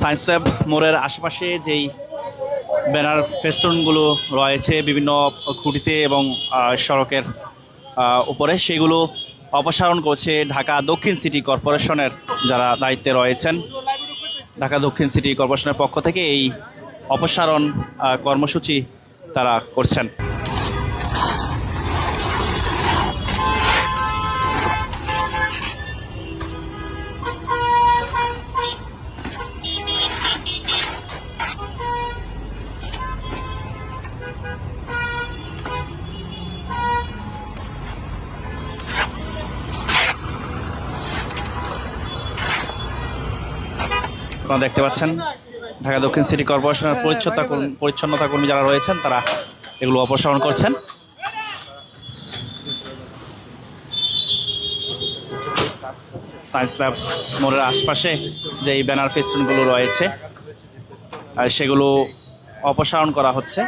Science lab মোড়ের আশেপাশে যেই ব্যানার ফেস্টুনগুলো রয়েছে, বিভিন্ন খুঁটিতে এবং সড়কের উপরে, সেগুলো অপসারণ করছে ঢাকা দক্ষিণ সিটি কর্পোরেশনের যারা দায়িত্বে রয়েছেন। ঢাকা দক্ষিণ সিটি কর্পোরেশনের পক্ষ থেকে এই অপসারণ কর্মসূচি তারা করছেন। আপনারা দেখতে পাচ্ছেন ঢাকা দক্ষিণ সিটি কর্পোরেশনের পরিচ্ছন্নতা কর্মী- পরিচ্ছন্নতা কর্মী যারা রয়েছেন তারা এগুলো অপসারণ করছেন। সায়েন্স ল্যাব মোড়ের আশপাশে যে এই ব্যানার ফেস্টুনগুলো রয়েছে আর সেগুলো অপসারণ করা হচ্ছে।